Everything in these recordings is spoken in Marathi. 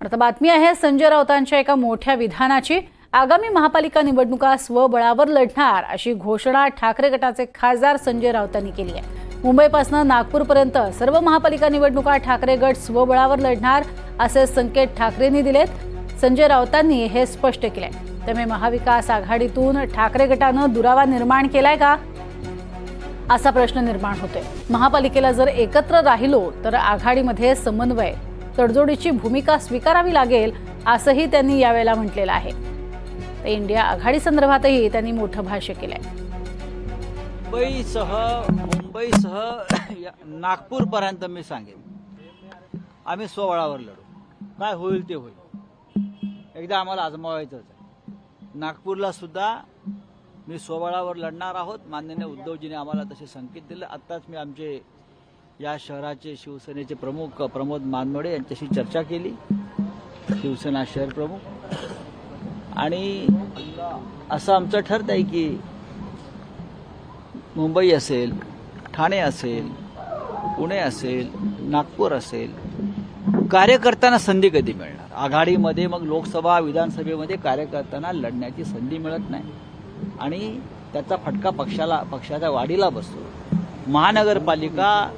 आता बातमी आहे संजय राऊतांच्या एका मोठ्या विधानाची. आगामी महापालिका निवडणुका स्वबळावर लढणार अशी घोषणा ठाकरे गटाचे खासदार संजय राऊतांनी केली आहे. मुंबईपासून नागपूरपर्यंत सर्व महापालिका निवडणुका ठाकरे गट स्वबळावर लढणार असे संकेत ठाकरेंनी दिलेत. संजय राऊतांनी हे स्पष्ट केले. त्यामुळे महाविकास आघाडीतून ठाकरे गटानं दुरावा निर्माण केलाय का? असा प्रश्न निर्माण होतोय. महापालिकेला जर एकत्र राहिलो तर आघाडीमध्ये समन्वय तडजोडीची भूमिका स्वीकारावी लागेल असंही त्यांनी यावेळेला म्हटलेलं आहे. तर इंडिया आघाडी संदर्भातही त्यांनी मोठं भाष्य केलंय. मुंबईसह मुंबईसह नागपूरपर्यंत मी सांगेन. आम्ही स्वबळावर लढू. काय होईल ते होईल. एकदा आम्हाला आजमावायचंच आहे. नागपूरला सुद्धा मी स्वबळावर लढणार आहोत. माननीय उद्धवजीने आम्हाला तसे संकेत दिले. आत्ताच मी आमचे या शहराचे शिवसेनेचे प्रमुख प्रमोद मानमोडे यांच्याशी चर्चा केली. शिवसेना शहर प्रमुख. आणि असं आमचं ठरत आहे की मुंबई असेल ठाणे असेल पुणे असेल नागपूर असेल कार्यकर्त्यांना संधी कधी मिळणार? आघाडीमध्ये मग लोकसभा विधानसभेमध्ये कार्यकर्त्यांना लढण्याची संधी मिळत नाही. आणि त्याचा फटका पक्षाला पक्षाच्या वाढीला बसतो. महानगरपालिका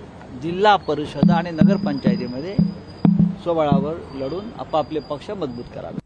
जिल्हा परिषद आणि नगरपंचायतीमध्ये स्वबळावर लढून आपापले पक्ष मजबूत करावे.